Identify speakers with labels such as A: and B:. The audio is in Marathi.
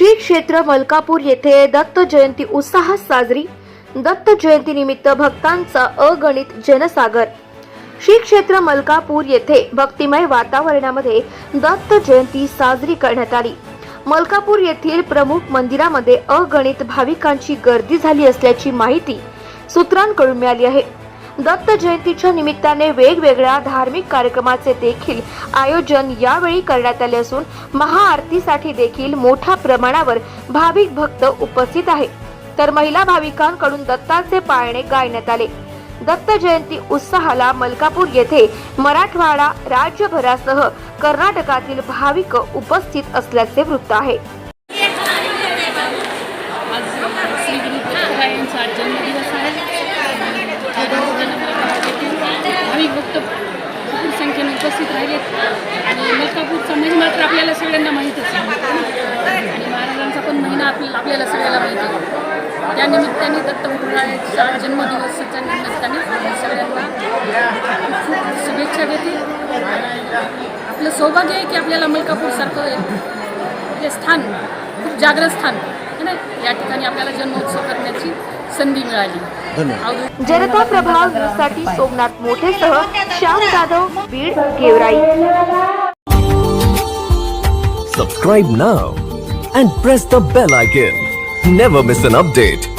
A: श्री क्षेत्र मलकापूर येथे दत्त जयंती उत्साहात साजरी. दत्त जयंती निमित्त भक्तांचा अगणित जनसागर. श्री क्षेत्र मलकापूर येथे भक्तिमय वातावरणामध्ये दत्त जयंती साजरी करण्यात आली. मलकापूर येथील प्रमुख मंदिरामध्ये अगणित भाविकांची गर्दी झाली असल्याची माहिती सूत्रांकडून मिळाली आहे. दत्त जयंतीच्या निमित्ताने वेगवेगळ्या धार्मिक कार्यक्रमाचे देखील आयोजन यावेळी करण्यात आले असून महाआरतीसाठी देखील मोठ्या प्रमाणावर भाविक भक्त उपस्थित आहे तर महिला भाविकांकडून दत्ताचे पाळणे गायण्यात आले. दत्त जयंती उत्साहाला मलकापूर येथे मराठवाडा राज्यभरासह कर्नाटकातील भाविक उपस्थित असल्याचे वृत्त आहे
B: आज श्री गुरु दत्तरायांचा आज जन्मदिवस आहे भाविक भक्त भरपूर संख्येने उपस्थित राहिलेत. आणि मलकापूरचा महिमा तर आपल्याला सगळ्यांना माहीतच आहे. आणि महाराजांचा पण महिना आपल्याला आपल्याला सगळ्याला माहिती आहे. त्या निमित्ताने जन्मदिवस जन्मदिवसाच्या निमित्ताने सगळ्यांना खूप शुभेच्छा देते. आपलं सौभाग्य आहे की आपल्याला मलकापूरसारखं हे स्थान खूप जागृत स्थान या ठिकाणी आपल्याला जन्मोत्सव करण्याची संधी मिळाली
A: जनता प्रभाग न्यूजसाठी Somnath मोठेसह Shyam Jadhav Beed Georai
C: Subscribe now and press the bell icon. Never miss an update.